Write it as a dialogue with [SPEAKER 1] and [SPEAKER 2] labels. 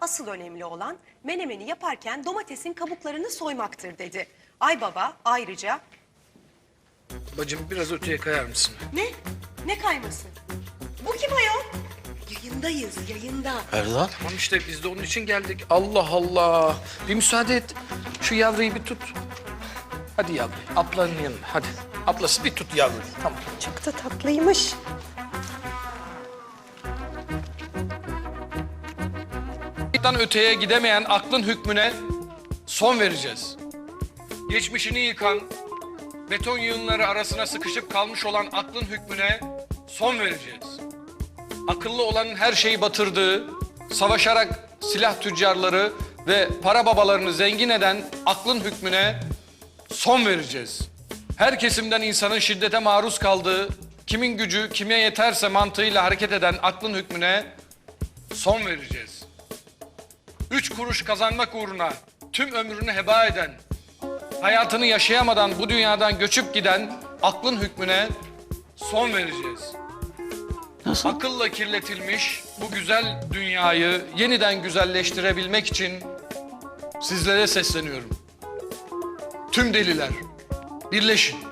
[SPEAKER 1] asıl önemli olan menemeni yaparken domatesin kabuklarını soymaktır dedi. Aybaba ayrıca
[SPEAKER 2] Bacım biraz öteye kayar mısın?
[SPEAKER 1] ne? Ne kaymasın? Bu kim ayol? Yayındayız yayında.
[SPEAKER 3] Erdal.
[SPEAKER 2] Tamam işte biz de onun için geldik. Allah Allah. Bir müsaade et. Şu yavruyu bir tut. Hadi yavru. Ablanın yanına. Hadi. Ablası bir tut yavruyu. Tamam.
[SPEAKER 1] Çok da tatlıymış.
[SPEAKER 2] Bundan öteye gidemeyen aklın hükmüne son vereceğiz. Geçmişini yıkan, beton yığınları arasına sıkışıp kalmış olan aklın hükmüne son vereceğiz. Akıllı olanın her şeyi batırdığı, savaşarak silah tüccarları ve para babalarını zengin eden aklın hükmüne son vereceğiz. Her kesimden insanın şiddete maruz kaldığı, kimin gücü kime yeterse mantığıyla hareket eden aklın hükmüne son vereceğiz. Üç kuruş kazanmak uğruna tüm ömrünü heba eden, hayatını yaşayamadan bu dünyadan göçüp giden aklın hükmüne son vereceğiz.
[SPEAKER 3] Nasıl?
[SPEAKER 2] Akılla kirletilmiş bu güzel dünyayı yeniden güzelleştirebilmek için sizlere sesleniyorum. Tüm deliler birleşin.